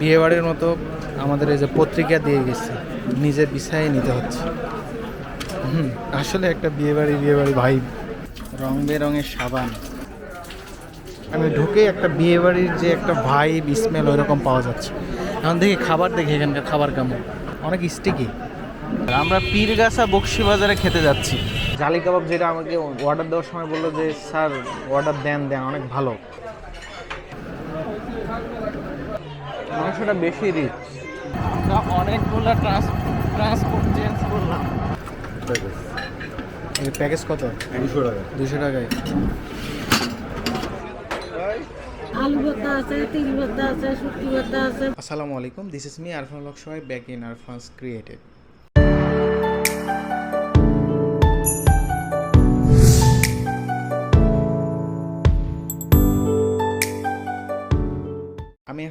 বিয়েবাড়ির মতো আমাদের এই যে পত্রিকা দিয়ে গেছে নিজে বিছায় নিতে হচ্ছে। হুম, আসলে একটা বিয়েবাড়ি বিয়েবাড়ি ভাই রং বেরঙের সাবান। আমি ঢুকে একটা বিয়েবাড়ির যে একটা ভাই স্মেল ওইরকম পাওয়া যাচ্ছে। এখন দেখি খাবার দেখি এখানকার খাবার কেমন। অনেক স্টিকি আমরা পীরগাছা বক্সি বাজারে খেতে যাচ্ছি। জালি কাবাব যেটা আমাকে অর্ডার দেওয়ার সময় বলল যে, স্যার অর্ডার দেন দেন, অনেক ভালো। মাংসটা বেশি রিচ আমরা অনেকগুলো ট্রান্সপোর্ট চেঞ্জ করলাম। এই প্যাকেজ কত? দুশো টাকা। দুশো টাকায়। আলু আছে তিল ভর্তা আছে শুটকি ভর্তা আছে। আসসালামু আলাইকুম দিস ইস মি আরফান লক সবাই ব্যাক ইন আরফান্স ক্রিয়েটেড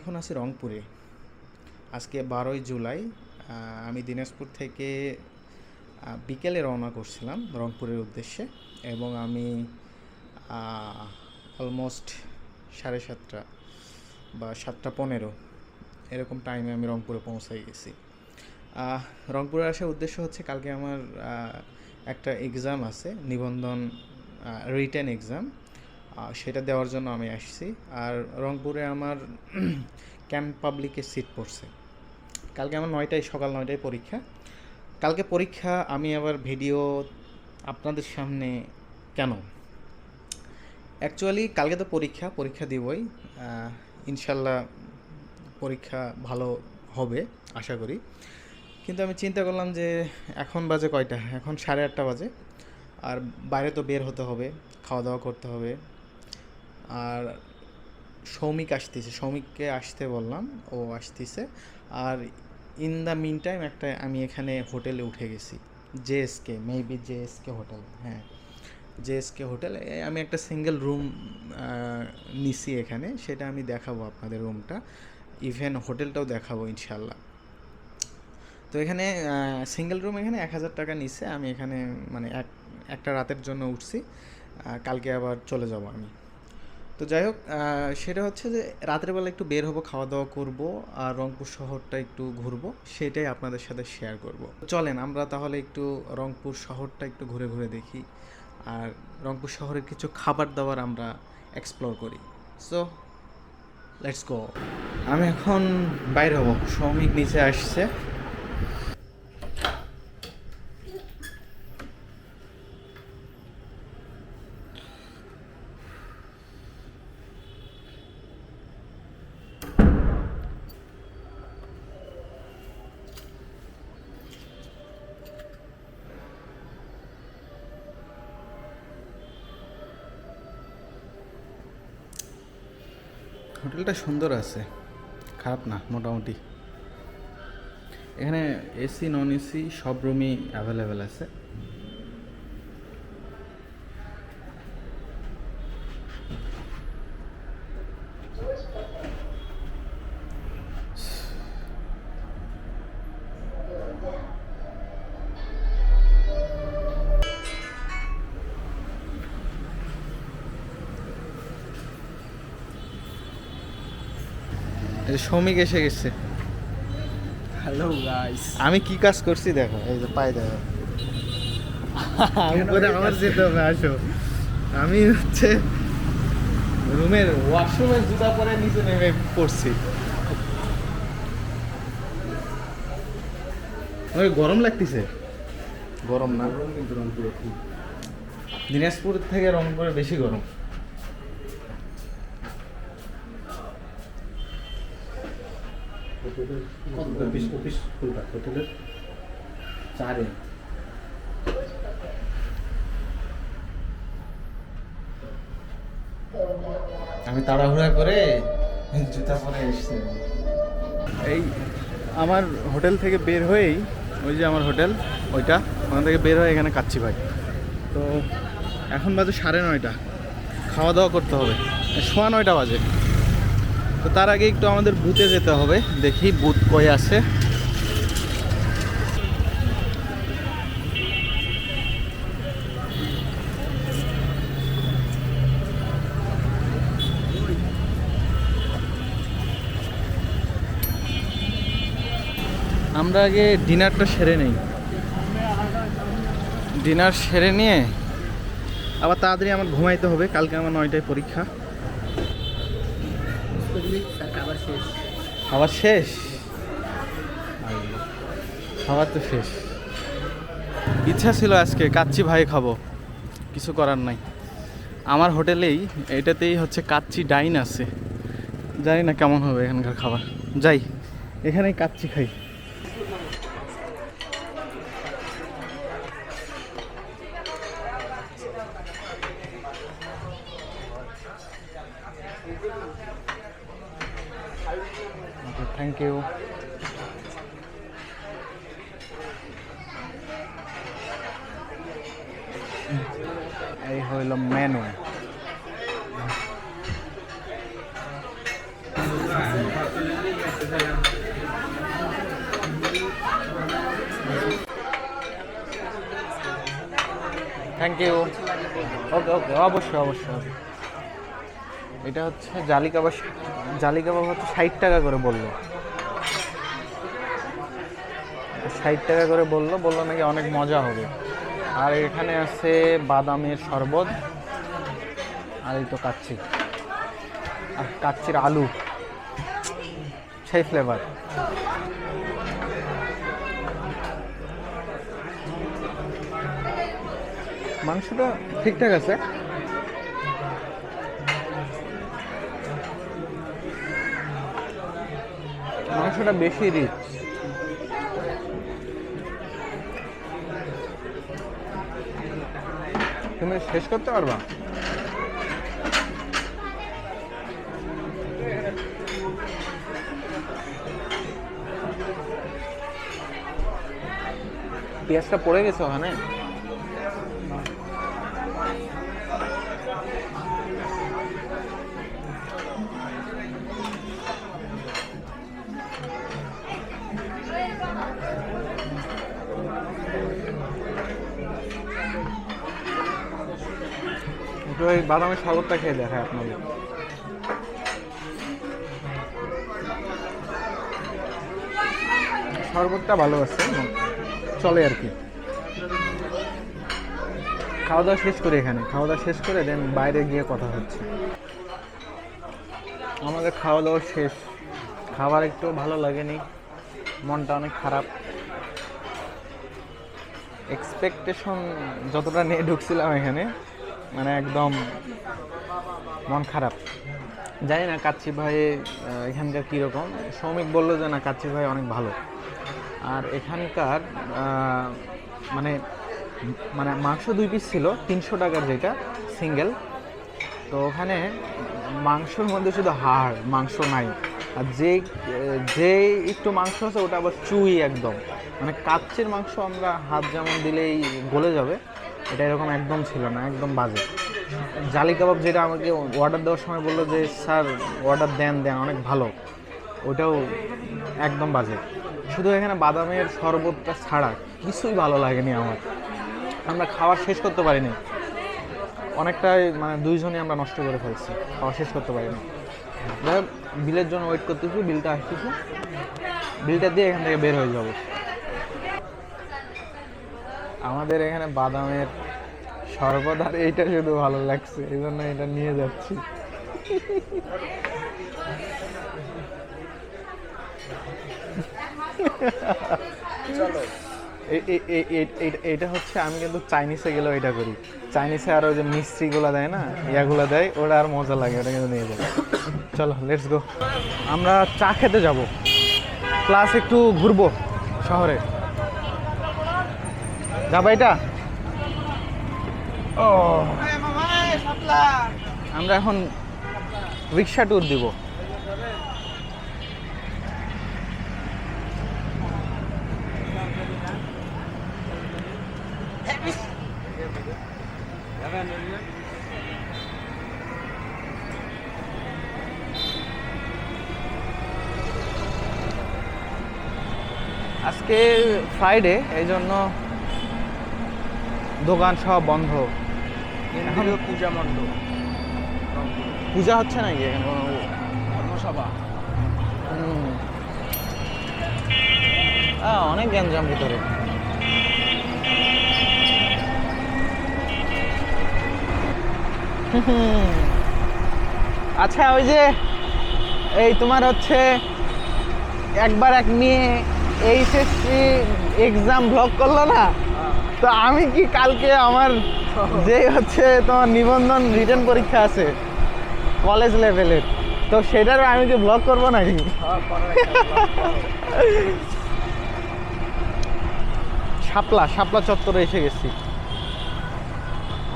এখন আছি রংপুরে। আজকে বারোই জুলাই আমি দিনাজপুর থেকে বিকেলে রওনা করছিলাম রংপুরের উদ্দেশ্যে এবং আমি অলমোস্ট সাড়ে সাতটা বা সাতটা পনেরো এরকম টাইমে আমি রংপুরে পৌঁছাই গেছি। রংপুরে আসার উদ্দেশ্য হচ্ছে কালকে আমার একটা এক্সাম আছে, নিবন্ধন রিটেন এক্সাম সেটা দেওয়ার জন্য আমি আসছি। আর রংপুরে আমার ক্যাম্প পাবলিকের সিট পড়ছে। কালকে আমার নয়টায়, সকাল নয়টায় পরীক্ষা। কালকে পরীক্ষা, আমি আবার ভিডিও আপনাদের সামনে কেন? অ্যাকচুয়ালি কালকে তো পরীক্ষা পরীক্ষা দিবই। ইনশাল্লাহ পরীক্ষা ভালো হবে, আশা করি। কিন্তু আমি চিন্তা করলাম যে, এখন বাজে কয়টা? এখন সাড়ে আটটা বাজে। আর বাইরে তো বের হতে হবে, খাওয়া দাওয়া করতে হবে। আর সৌমিক আসতেছে, সৌমিককে আসতে বললাম, ও আসতেছে। আর ইন দ্য মিন টাইম একটা আমি এখানে হোটেলে উঠে গেছি J S JSK maybe JSK hotel হ্যাঁ। জেএসকে হোটেল আমি একটা সিঙ্গেল রুম নিছি এখানে, সেটা আমি দেখাবো আপনাদের রুমটা ইভেন হোটেলটাও দেখাবো ইনশাল্লাহ তো এখানে সিঙ্গেল রুম এখানে এক হাজার টাকা নিচ্ছে আমি এখানে মানে এক, একটা রাতের জন্য উঠছি কালকে আবার চলে যাব আমি। তো যাই হোক সেটা হচ্ছে যে রাতের বেলা একটু বের হব খাওয়া দাওয়া করব আর রংপুর শহরটা একটু ঘুরবো, সেটাই আপনাদের সাথে শেয়ার করব। চলেন আমরা তাহলে একটু রংপুর শহরটা একটু ঘুরে ঘুরে দেখি আর রংপুর শহরের কিছু খাবার দাবার আমরা এক্সপ্লোর করি। সো লেটস গো আমি এখন বাইরে হব, শ্রমিক নিচে আসছে। সুন্দর আছে। খারাপ না মোটামুটি। এখানে এসি নন এসি সব রুমই অ্যাভেলেবেল আছে। যে সৌমিক এসে গেছে। হ্যালো গাইস আমি কি কাজ করছি দেখো এই যে পাই দেখো। করে আমার যেতে হবে আসো। আমি হচ্ছে রুমের ওয়াশরুমের জুতা পরে নিচে নেমে পড়ছি। ওই গরম লাগতেছে। গরম না? দিনাজপুর থেকে রংপুরে বেশি গরম। অফিস অফিস কোনটা? হোটেলের? চারে। আমি তাড়াহুড়া করে জুতা পরে এসেছি। এই আমার হোটেল থেকে বের হয়েই ওই যে আমার হোটেল ওইটা ওখান থেকে বের হয়ে এখানে কাচ্ছি ভাই। তো এখন বাজে সাড়ে নয়টা। খাওয়া দাওয়া করতে হবে। সোয়া নয়টা বাজে। তো তার আগে একটু আমাদের বুথে যেতে হবে। দেখি বুথ কই আছে। আমরা আগে ডিনারটা সেরে নেই। ডিনার সেরে নিয়ে আবার তাড়াতাড়ি আমার ঘুমাইতে হবে, কালকে আমার নয়টায় পরীক্ষা। খাবার শেষ? খাবার তো শেষ। ইচ্ছা ছিল আজকে, কাচ্চি ভাই খাব। কিছু করার নাই। আমার হোটেলেই, এটাতেই হচ্ছে কাচ্চি ডাইন আছে। জানি না কেমন হবে এখানকার খাবার। যাই, এখানেই কাচ্চি খাই। Thank you. এই হইল menu thank you. Okay okay, অবশ্যই অবশ্যই। এটা হচ্ছে জালি কাবাব জালি কাবাব হচ্ছে ষাট টাকা করে বলল। ষাট টাকা করে বলল বলল নাকি অনেক মজা হবে। আর এখানে আছে বাদামের শরবত, আর এই তো কাচ্ছি আর কাচ্চির আলু, সেই ফ্লেভার মাংসটা ঠিকঠাক আছে। মাংসটা বেশি রিচ তুমি শেষ করতে পারবা? পেঁয়াজটা পড়ে গেছে ওখানে? একটু ওই বাদামের শরবতটা খেয়ে দেখায় আপনাদের। শরবতটা ভালো আছে চলে আর কি। খাওয়া দাওয়া শেষ করে এখানে। খাওয়া দাওয়া শেষ করে দেন বাইরে গিয়ে কথা হচ্ছে। আমাদের খাওয়া দাওয়া শেষ। খাবার একটু ভালো লাগেনি। মনটা অনেক খারাপ। এক্সপেকটেশন যতটা নিয়ে ঢুকছিলাম এখানে মানে একদম মন খারাপ। জানি না, কাচ্চি ভাই এখানকার কীরকম? সৌমিক বলল যে, না, কাচ্চি ভাই অনেক ভালো। আর এখানকার মানে মানে মাংস দুই পিস ছিল, তিনশো টাকার যেটা সিঙ্গেল তো ওখানে মাংসর মধ্যে শুধু হাড়, মাংস নাই। আর যে যে একটু মাংস আছে, ওটা আবার চুই একদম। মানে কাচ্চির মাংস আমরা হাত যেমন দিলেই গলে যাবে এটা এরকম একদম ছিল না, একদম বাজে। জালি কাবাব যেটা আমাকে অর্ডার দেওয়ার সময় বলল যে, স্যার অর্ডার দেন দেন, অনেক ভালো। ওটাও একদম বাজে। শুধু এখানে বাদামের শরবতটা ছাড়া কিছুই ভালো লাগেনি আমার। আমরা খাওয়া শেষ করতে পারিনি। অনেকটাই মানে দুইজনই আমরা নষ্ট করে ফেলছি, খাওয়া শেষ করতে পারিনি। বিলের জন্য ওয়েট করতেছি, বিলটা আসতেছি। বিলটা দিয়ে এখান থেকে বের হয়ে যাব। আমাদের এখানে বাদামের শরবত আর এইটা শুধু ভালো লাগছে, এই জন্য এটা নিয়ে যাচ্ছি। এটা হচ্ছে আমি কিন্তু চাইনিজে গেলেও এটা করি। চাইনিজে আর ওই যে মিস্ত্রিগুলো দেয় না, ইয়াগুলো দেয় ওটা আর মজা লাগে ওটা কিন্তু নিয়ে যাবে চলো লেটস গো আমরা চা খেতে যাব। প্লাস একটু ঘুরবো শহরে। যাবা এটা। ও। আমরা এখন রিক্সা ট্যুর দিব। আজকে ফ্রাইডে এই জন্য দোকান সব বন্ধ। এখন পূজা মণ্ডপ। পূজা হচ্ছে নাকি এখানে? কোনো ধর্মসভা। অনেক গ্যাঞ্জাম ভিতরে। আচ্ছা ওই যে এই তোমার হচ্ছে একবার এক মেয়ে এইচএসসি এক্সাম ব্লক করল না? তো আমি কি কালকে আমার যে হচ্ছে তোমার নিবন্ধন রিটার্ন পরীক্ষা আছে কলেজ লেভেলের তো সেটার আমি কি ব্লগ করব নাকি? শাপলা শাপলা চত্বরে এসে গেছি।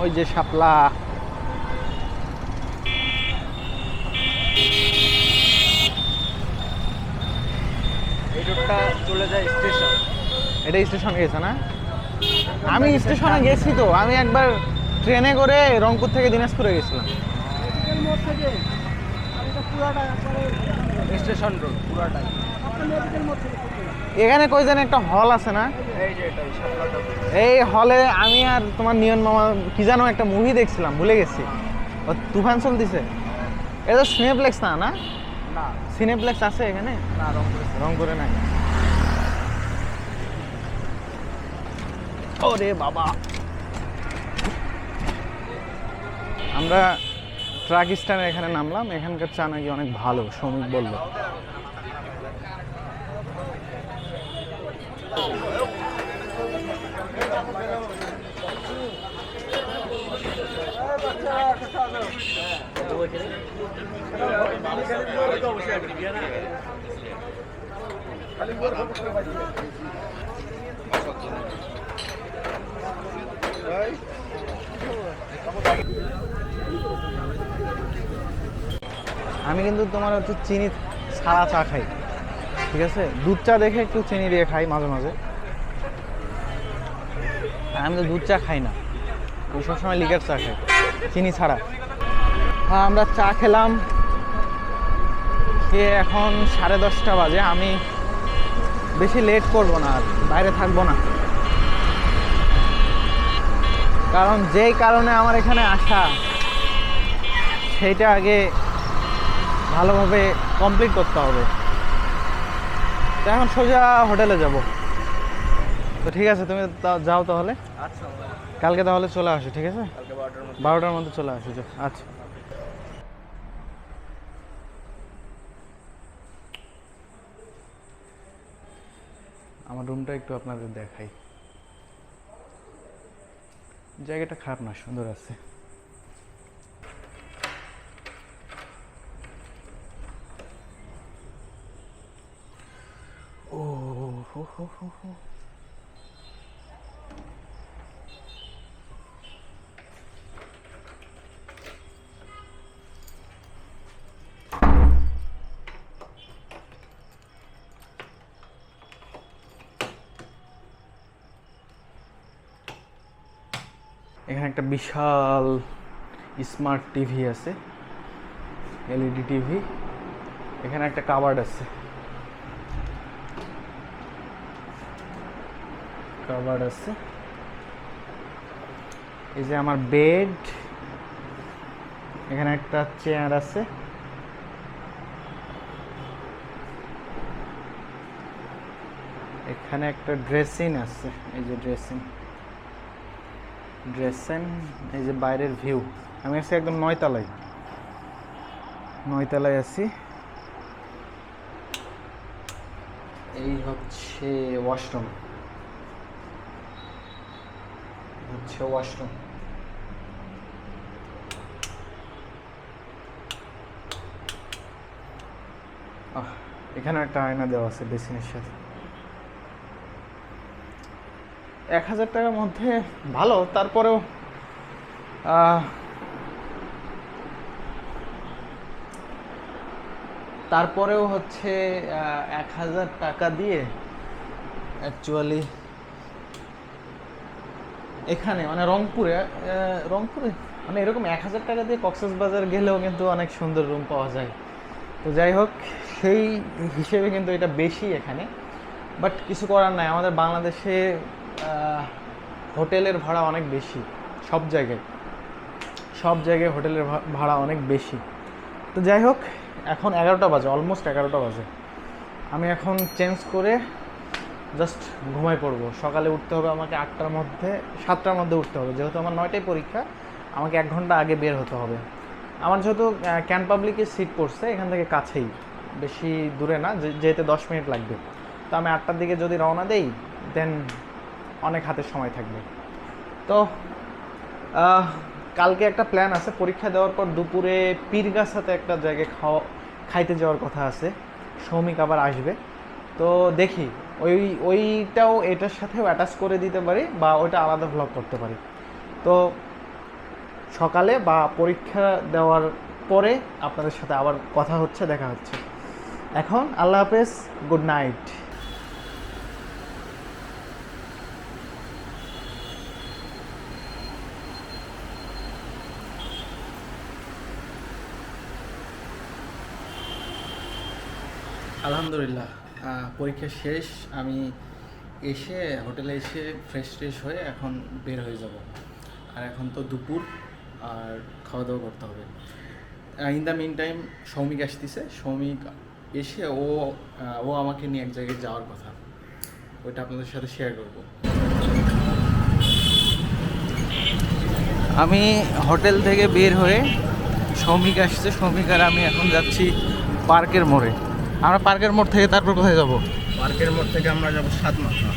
ওই যে শাপলা। চলে যায় স্টেশন এটা স্টেশন গেছে না? আমি স্টেশনে গেছি তো আমি একবার ট্রেনে করে রংপুর থেকে দিনাজপুরে গেছিলাম। স্টেশন রোড পুরাটাই। এখানে কই যেন একটা হল আছে না? এই হলে আমি আর তোমার নিয়ন মামা কি জানো একটা মুভি দেখছিলাম ভুলে গেছি। ও তুফান চলতেছে। এটা সিনেপ্লেক্স না না? না। সিনেপ্লেক্স আছে এখানে? না রংপুরে। রংপুরে নাই। ওরে বাবা। আমরা ট্রাক এখানে নামলাম এখানকার চা নাকি অনেক ভালো শ্রমিক বলল। আমি কিন্তু তোমার হচ্ছে চিনি ছাড়া চা খাই, ঠিক আছে? দুধ চা দেখে একটু চিনি দিয়ে খাই মাঝে মাঝে। আমি তো দুধ চা খাই না ওই সবসময় লিকার চা খাই, চিনি ছাড়া। হ্যাঁ আমরা চা খেলাম, খেয়ে এখন সাড়ে দশটা বাজে, আমি বেশি লেট করব না আর, বাইরে থাকব না। কারণ যেই কারণে আমার এখানে আসা সেইটা আগে ভালোভাবে কমপ্লিট করতে হবে। তো এখন সোজা হোটেলে যাব। তো ঠিক আছে তুমি যাও তাহলে। আচ্ছা। কালকে তাহলে চলে আসো ঠিক আছে? বারোটার মধ্যে। চলে আসো। আচ্ছা। আমার রুমটা একটু আপনাদের দেখাই। জায়গাটা খারাপ না সুন্দর আছে ও হো হো হো হো। এখানে একটা বিশাল স্মার্ট টিভি আছে, এলইডি টিভি। এখানে একটা কাবার্ড আছে। কাবার্ড আছে। এই যে আমার বেড। এখানে একটা চেয়ার আছে। এখানে একটা ড্রেসিং আছে, এই যে ড্রেসিং। ড্রেসিং এই যে বাইরের ভিউ। আমি আছি একদম নয়তলায়। নয়তলায় আছি। এই হচ্ছে ওয়াশরুম। হচ্ছে ওয়াশরুম। এখানে একটা আয়না দেওয়া আছে বেসিনের সাথে। এক হাজার টাকার মধ্যে ভালো, তারপরেও তারপরেও হচ্ছে এক হাজার টাকা দিয়ে অ্যাকচুয়ালি এখানে মানে রংপুরে রংপুরে মানে এরকম এক হাজার টাকা দিয়ে কক্সেস বাজার গেলেও কিন্তু অনেক সুন্দর রুম পাওয়া যায়। তো যাই হোক, সেই হিসেবে কিন্তু এটা বেশি এখানে। বাট কিছু করার নাই, আমাদের বাংলাদেশে হোটেলের ভাড়া অনেক বেশি, সব জায়গায়। সব জায়গায় হোটেলের ভাড়া অনেক বেশি। তো যাই হোক, এখন এগারোটা বাজে অলমোস্ট এগারোটা বাজে। আমি এখন চেঞ্জ করে জাস্ট ঘুমাই পড়ব। সকালে উঠতে হবে আমাকে আটটার মধ্যে, সাতটার মধ্যে উঠতে হবে। যেহেতু আমার নয়টায় পরীক্ষা, আমাকে এক ঘণ্টা আগে বের হতে হবে। আমার যেহেতু ক্যান পাবলিকের সিট পড়ছে, এখান থেকে কাছেই। বেশি দূরে না যেতে দশ মিনিট লাগবে। তো আমি আটটার দিকে যদি রওনা দেই দেন অনেক হাতে সময় থাকবে। তো কালকে একটা প্ল্যান আছে, পরীক্ষা দেওয়ার পর দুপুরে পীরগাছাতে একটা জায়গায় খাওয়া, খাইতে যাওয়ার কথা আছে। সৌমিক আবার আসবে। তো দেখি, ওই, ওইটাও এটার সাথেও অ্যাটাচ করে দিতে পারি বা ওইটা আলাদা ভ্লগ করতে পারি। তো সকালে বা পরীক্ষা দেওয়ার পরে আপনাদের সাথে আবার কথা হচ্ছে, দেখা হচ্ছে। এখন আল্লাহ হাফেজ গুড নাইট আলহামদুলিল্লাহ পরীক্ষা শেষ, আমি এসে, হোটেলে এসে ফ্রেশ ট্রেশ হয়ে এখন বের হয়ে যাব। আর এখন তো দুপুর, আর খাওয়া দাওয়া করতে হবে। In the mean time Soumik আসতেছে। সৌমিক এসে ও ও আমাকে নিয়ে এক জায়গায় যাওয়ার কথা। ওইটা আপনাদের সাথে শেয়ার করব। আমি হোটেল থেকে বের হয়ে সৌমিক আসছে। সৌমিক আর আমি এখন যাচ্ছি পার্কের মোড়ে। আমরা পার্কের মোড় থেকে তারপর কোথায় যাব? পার্কের মোড় থেকে আমরা যাব সাত মাথা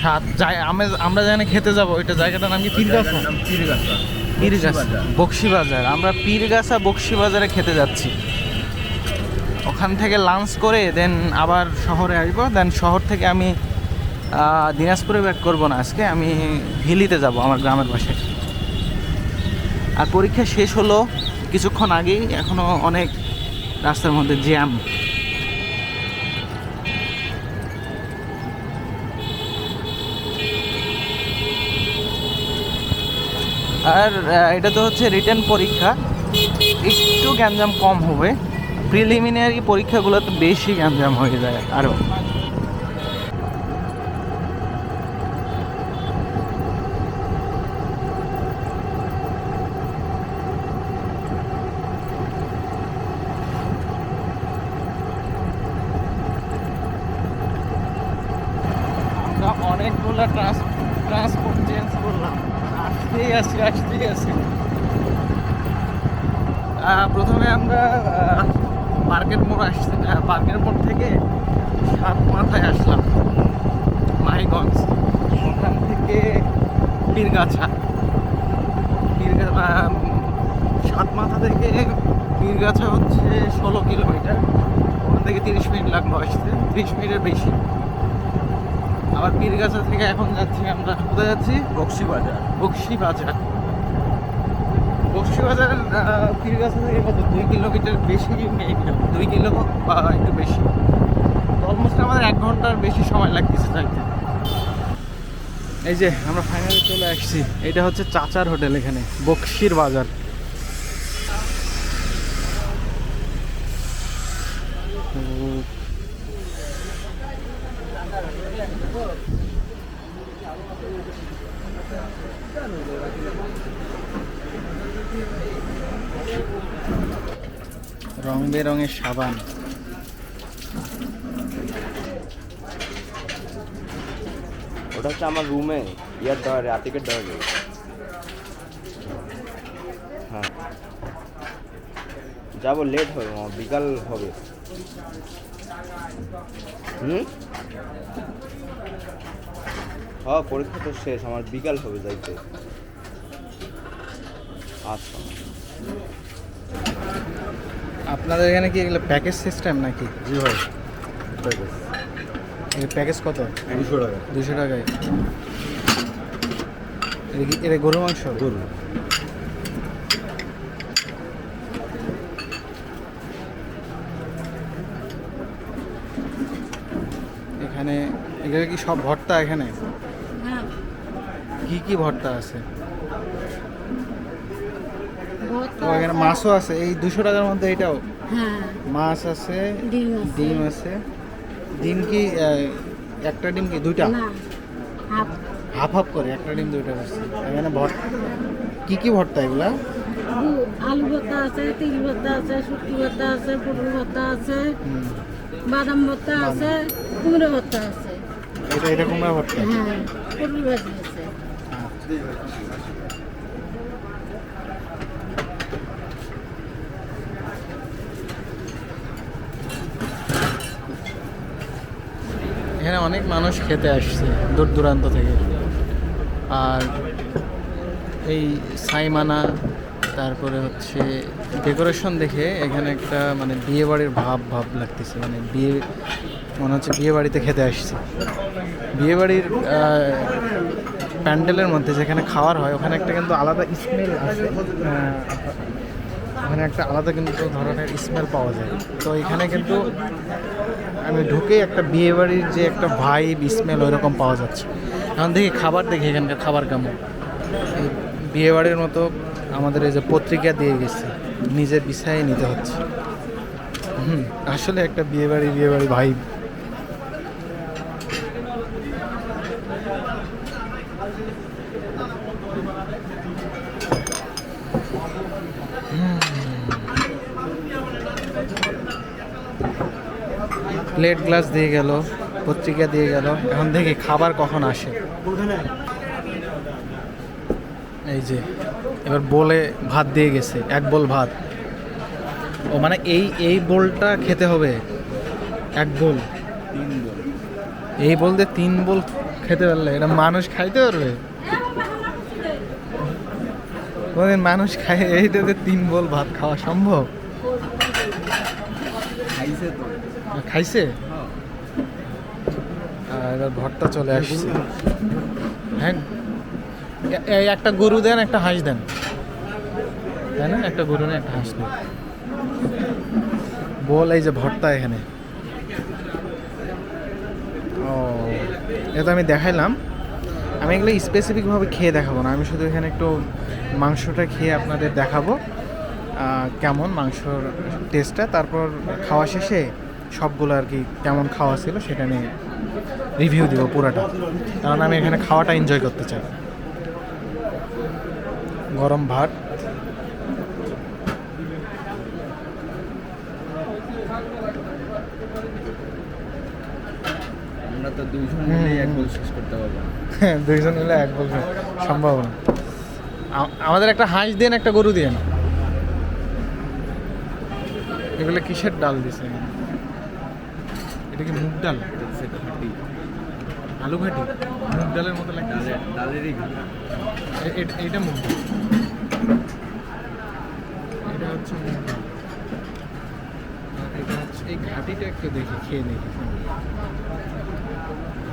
সাত যাই আমরা আমরা যেখানে খেতে যাব এটা জায়গাটার নাম কি? পীরগাছা? পীরগাছা। পীরগাছা। বক্সি বাজার আমরা পীরগাছা বক্সি বাজারে খেতে যাচ্ছি। ওখান থেকে লাঞ্চ করে দেন আবার শহরে আসব। দেন শহর থেকে আমি দিনাজপুরে ব্যাক করব না আজকে। আমি হিলিতে যাব আমার গ্রামের পাশে। আর পরীক্ষা শেষ হলো কিছুক্ষণ আগেই। এখনও অনেক রাস্তার মধ্যে জ্যাম আর এটা তো হচ্ছে রিটার্ন পরীক্ষা। একটু গ্যাঞ্জাম কম হবে। প্রিলিমিনারি পরীক্ষাগুলো তো বেশি গ্যাঞ্জাম হয়ে যায় আরও অনেকগুলো করলাম আসতেই আছি আসতেই আছি প্রথমে আমরা পার্কের মোড় আসছি পার্কের মোড় থেকে সাত মাথায় আসলাম মাইগঞ্জ ওখান থেকে পীরগাছা পীরগা সাত মাথা থেকে পীরগাছা হচ্ছে ষোলো কিলোমিটার। ওখান থেকে তিরিশ মিনিট লাগল আসতে, তিরিশ মিনিটের বেশি। আবার পীরগাছা থেকে এখন যাচ্ছি আমরা। কোথায় যাচ্ছি? বক্সি বাজার বক্সি বাজার বক্সি বাজার পীরগাছা থেকে কত? দুই কিলোমিটার বেশি দুই কিলো বা একটু বেশি। অলমোস্ট আমাদের এক ঘণ্টার বেশি সময় লাগতেছে যাইতে এই যে আমরা ফাইনালি চলে আসছি। এটা হচ্ছে চাচার হোটেল এখানে বক্সির বাজার তো রং বেরঙের সাবান ওটা রুমে ইয়ার রাতিকের দেওয়া যাবে হ্যাঁ যাব লেট হবে বিকাল হবে হুম হ্যাঁ পরীক্ষা তো শেষ আমার বিকাল হবে যাইতে আচ্ছা আপনাদের এখানে কি এগুলো প্যাকেজ সিস্টেম নাকি? জি ভাই। এই প্যাকেজ কত? দুশো টাকা। দুশো টাকায়। এটা কি এটা গরু মাংস? গরু এখানে এখানে কি সব ভর্তা এখানে? হ্যাঁ। কি কি ভর্তা আছে? ভর্তা এখানে মাছও আছে। এই দুশো টাকার মধ্যে এটাও? হ্যাঁ। মাছ আছে। ডিম আছে। ডিম কি একটা ডিম কি দুইটা? হাফ। হাফ করে একটা ডিম দুইটা করছে। এখানে ভর্তা কি কি ভর্তা এগুলা? আলু ভর্তা আছে তিল ভর্তা আছে শুটকি ভর্তা আছে পটল ভর্তা আছে বাদাম ভর্তা আছে কুমড়ো ভর্তা আছে। এটা এটা কুমড়া ভর্তা? হ্যাঁ পটল ভাজি আছে। এখানে অনেক মানুষ খেতে আসছে দূর দূরান্ত থেকে। আর এই সাইমানা, তারপরে হচ্ছে ডেকোরেশন দেখে এখানে একটা মানে বিয়ে বাড়ির ভাব ভাব লাগতেছে। মানে বিয়ে, মনে হচ্ছে বিয়ে বাড়িতে খেতে আসছে। বিয়ে বাড়ির প্যান্ডেলের মধ্যে যেখানে খাওয়ার হয়, ওখানে একটা কিন্তু আলাদা স্মেল আছে ওখানে একটা আলাদা কিন্তু ধরনের স্মেল পাওয়া যায়। তো এখানে কিন্তু আমি ঢুকে একটা বিয়ে বাড়ির যে একটা ভাইব স্মেল ওই রকম পাওয়া যাচ্ছে। এখন দেখি খাবার দেখি এখানকার খাবার কেমন। বিয়ে বাড়ির মতো আমাদের এই যে পত্রিকা দিয়ে গেছে নিজের বিষয়ে নিতে হচ্ছে। হুম আসলে একটা বিয়ে বাড়ি বিয়ে বাড়ি ভাইব প্লেট গ্লাস দিয়ে গেল, পত্রিকা দিয়ে গেল। এখন দেখি খাবার কখন আসে। এই যে, এবার বলে ভাত দিয়ে গেছে, এক বোল ভাত। ও মানে এই এই বোলটা খেতে হবে, এক বোল। এই বলতে তিন বোল খেতে পারলে, এটা মানুষ খাইতে পারবে? মানুষ খায় এইটাতে তিন বোল ভাত খাওয়া সম্ভব খাইছে তো খাইছে? আর এবার ভর্তা চলে আসছে। হ্যাঁ। একটা গরু দেন, একটা হাঁস দেন। তাই না? একটা গরু না একটা হাঁস দেন বল এই যে ভর্তা এখানে। ও, এটা আমি দেখাইলাম। আমি এগুলো স্পেসিফিকভাবে খেয়ে দেখাবো না। আমি শুধু এখানে একটু মাংসটা খেয়ে আপনাদের দেখাবো কেমন মাংসর টেস্টটা তারপর খাওয়া শেষে সবগুলো আর কি কেমন খাওয়া ছিল সেটা নিয়ে রিভিউ দিব পুরাটা। কারণ আমি এখানে খাওয়াটা এনজয় করতে চাই। গরম ভাত। আমরা তো দুইজন মিলে এক। বোল শেষ করতে পারব না। দুইজন মিলে এক বলবে সম্ভব না। আমাদের একটা হাঁস দেন একটা গরু দেন এগুলো কিসের ডাল দিছে? এটা কি মুগ ডাল এটা ঘাটি আলু ঘাটি মুগ ডালের মতো লাগে ডালের ডালেরই ঘাটি এ- এ- এইটা মুগ ডাল। এটা হচ্ছে মুগ ডাল। এটা হচ্ছে এই ঘাটিটা একটু দেখি খেয়ে দেখি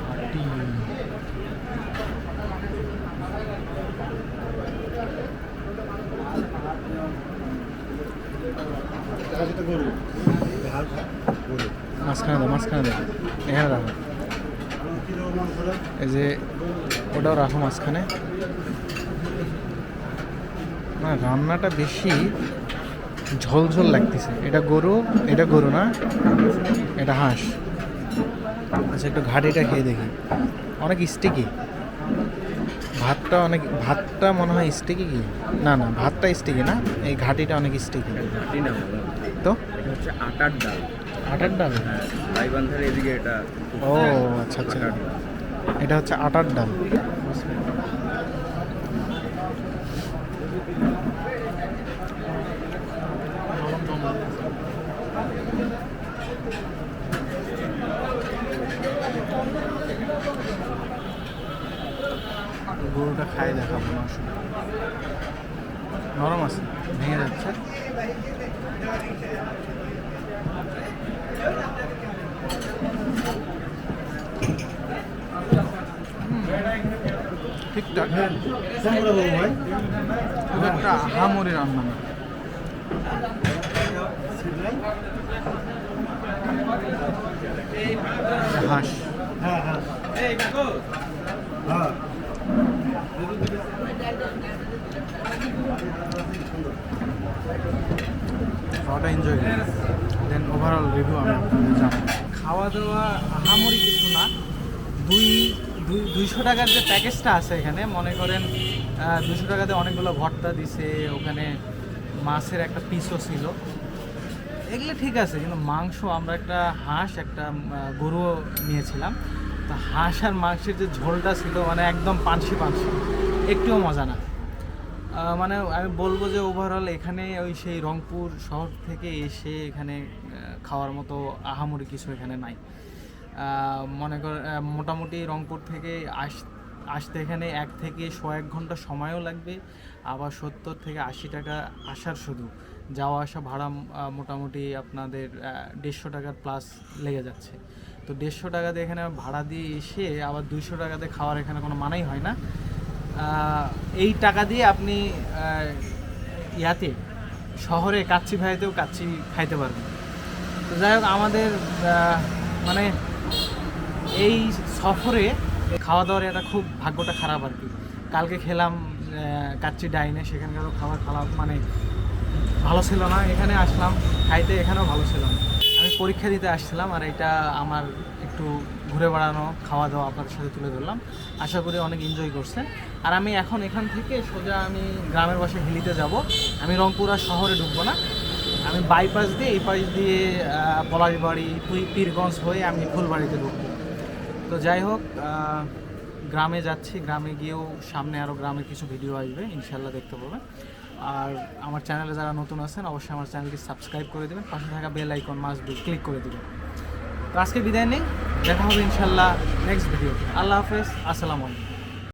ঘাটি মাঝখানে দাও মাঝখানে দাও। এখানে রাখো এই যে ওটাও রাখো মাঝখানে। না রান্নাটা বেশি ঝোল ঝোল লাগতেছে। এটা গরু এটা গরু না? এটা হাঁস। আচ্ছা একটু ঘাটিটা খেয়ে দেখি। অনেক স্টিকি ভাতটা অনেক ভাতটা মনে হয় স্টিকি কি? না না ভাতটা স্টিকি না। এই ঘাটিটা অনেক স্টিকি ঘাটি না তো? হচ্ছে আটার ডাল। আটার ডাল? হ্যাঁ গাইবান্ধার এদিকে এটা ও আচ্ছা আচ্ছা। এটা হচ্ছে আটার ডাল। গরুটা খাই দেখাবো মাংস নরম আছে ভেঙে যাচ্ছে। ঠিকঠাক একটা আহামরি রান্না হাঁস। খাওয়াটা এনজয় দেন ওভারঅল রিভিউ আমি আপনাদের খাওয়া দাওয়া আহামরি কিছু না। দুই দুই, দুইশো টাকার যে প্যাকেজটা আছে এখানে, মনে করেন দুশো টাকাতে অনেকগুলো ভর্তা দিছে, ওখানে মাছের একটা পিসও ছিল। এগুলো ঠিক আছে, কিন্তু মাংস আমরা একটা হাঁস, একটা গরুও নিয়েছিলাম। তো হাঁস আর মাংসের যে ঝোলটা ছিল মানে একদম পানসি পানসি একটুও মজা না। মানে আমি বলব যে ওভারঅল এখানে ওই সেই রংপুর শহর থেকে এসে এখানে খাওয়ার মতো আহামরি কিছু এখানে নাই। মনে কর মোটামুটি রংপুর থেকে আস, আসতে এখানে এক থেকে শো এক ঘণ্টা সময়ও লাগবে। আবার সত্তর থেকে আশি টাকা আসার শুধু। যাওয়া আসা ভাড়া মোটামুটি আপনাদের দেড়শো টাকার প্লাস লেগে যাচ্ছে। তো দেড়শো টাকাতে এখানে ভাড়া দিয়ে এসে আবার দুইশো টাকাতে খাওয়ার এখানে কোনো মানেই হয় না। এই টাকা দিয়ে আপনি ইয়াতে, শহরে কাচ্চি ভাইতেও কাচ্চি খাইতে পারবেন। তো যাই হোক, আমাদের মানে এই সফরে খাওয়া দাওয়ার একটা খুব ভাগ্যটা খারাপ আর কি। কালকে খেলাম কাচ্চি ডাইনে, সেখানকারও খাবার খারাপ মানে ভালো ছিল না। এখানে আসলাম, খাইতে এখানেও ভালো ছিল না। আমি পরীক্ষা দিতে আসছিলাম আর এটা আমার একটু ঘুরে বেড়ানো, খাওয়া দাওয়া আপনাদের সাথে তুলে ধরলাম। আশা করি অনেক এনজয় করছেন। আর আমি এখন এখান থেকে সোজা আমি গ্রামের বাসায় হিলিতে যাব। আমি রংপুর শহরে ঢুকবো না। আমি বাইপাস দিয়ে এই পাশ দিয়ে পলাশবাড়ি পীরগঞ্জ হয়ে আমি ফুলবাড়িতে ঢুকবো। তো যাই হোক গ্রামে যাচ্ছি। গ্রামে গিয়েও সামনে আরও গ্রামের কিছু ভিডিও আসবে ইনশাল্লাহ দেখতে পাবেন। আর আমার চ্যানেলে যারা নতুন আছেন, অবশ্যই আমার চ্যানেলটি সাবস্ক্রাইব করে দেবেন। পাশে থাকা বেল আইকন মাস্ট ক্লিক করে দেবেন। তো আজকে বিদায় নেই দেখা হবে ইনশাল্লাহ নেক্সট ভিডিও আল্লাহ হাফেজ আসসালামু আলাইকুম।